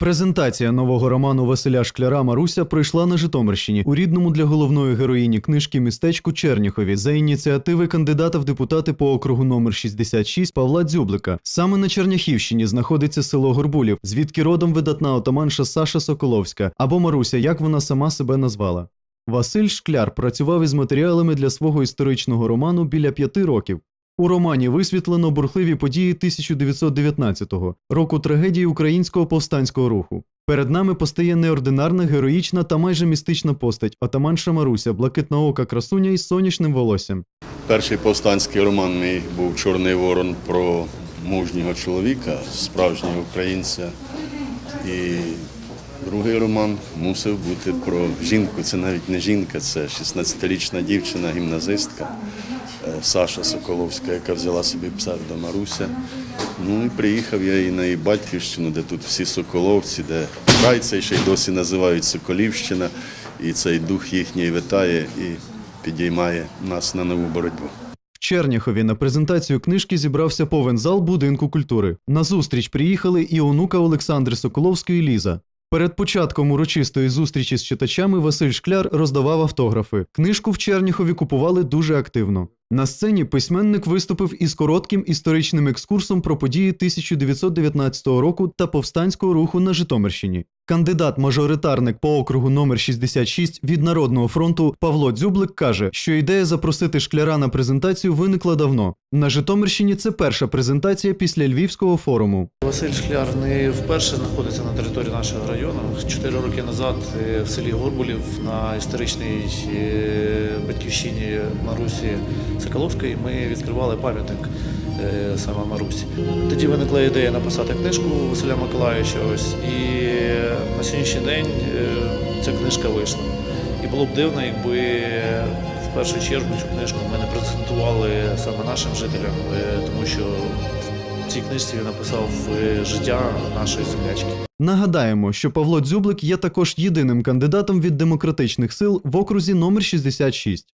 Презентація нового роману Василя Шкляра Маруся пройшла на Житомирщині у рідному для головної героїні книжки містечку Черніхові за ініціативи кандидата в депутати по округу номер 66 Павла Дзюблика. Саме на Черняхівщині знаходиться село Горбулів, звідки родом видатна отаманша Саша Соколовська або Маруся, як вона сама себе назвала. Василь Шкляр працював із матеріалами для свого історичного роману біля п'яти років. У романі висвітлено бурхливі події 1919-го, року трагедії українського повстанського руху. Перед нами постає неординарна, героїчна та майже містична постать отаманша Маруся, блакитноока красуня із сонячним волоссям. Перший повстанський роман мій був Чорний ворон про мужнього чоловіка, справжнього українця. І другий роман мусив бути про жінку. Це навіть не жінка, це 16-річна дівчина, гімназистка Саша Соколовська, яка взяла собі псевдо Маруся. Ну і приїхав я і на її батьківщину, де тут всі соколовці, де край цей ще й досі називають Соколівщина, і цей дух їхній витає і підіймає нас на нову боротьбу. В Черняхові на презентацію книжки зібрався повен зал будинку культури. На зустріч приїхали і онука Олександри Соколовської Ліза. Перед початком урочистої зустрічі з читачами Василь Шкляр роздавав автографи. Книжку в Черніхові купували дуже активно. На сцені письменник виступив із коротким історичним екскурсом про події 1919 року та повстанського руху на Житомирщині. Кандидат-мажоритарник по округу номер 66 від Народного фронту Павло Дзюблик каже, що ідея запросити шкляра на презентацію виникла давно. На Житомирщині це перша презентація після Львівського форуму. Василь Шкляр не вперше знаходиться на території нашого району. Чотири роки назад е, в селі Горбулів на історичній е, батьківщині Марусі Соколовської ми відкривали пам'ятник е, саме Марусі. Тоді виникла ідея написати книжку Василя Миколаївича. Ось і на сьогоднішній день е, ця книжка вийшла. І було б дивно, якби в першу чергу цю книжку ми не презентували саме нашим жителям, е, тому що в цій книжці він написав життя нашої землячки. Нагадаємо, що Павло Дзюблик є також єдиним кандидатом від демократичних сил в окрузі номер 66.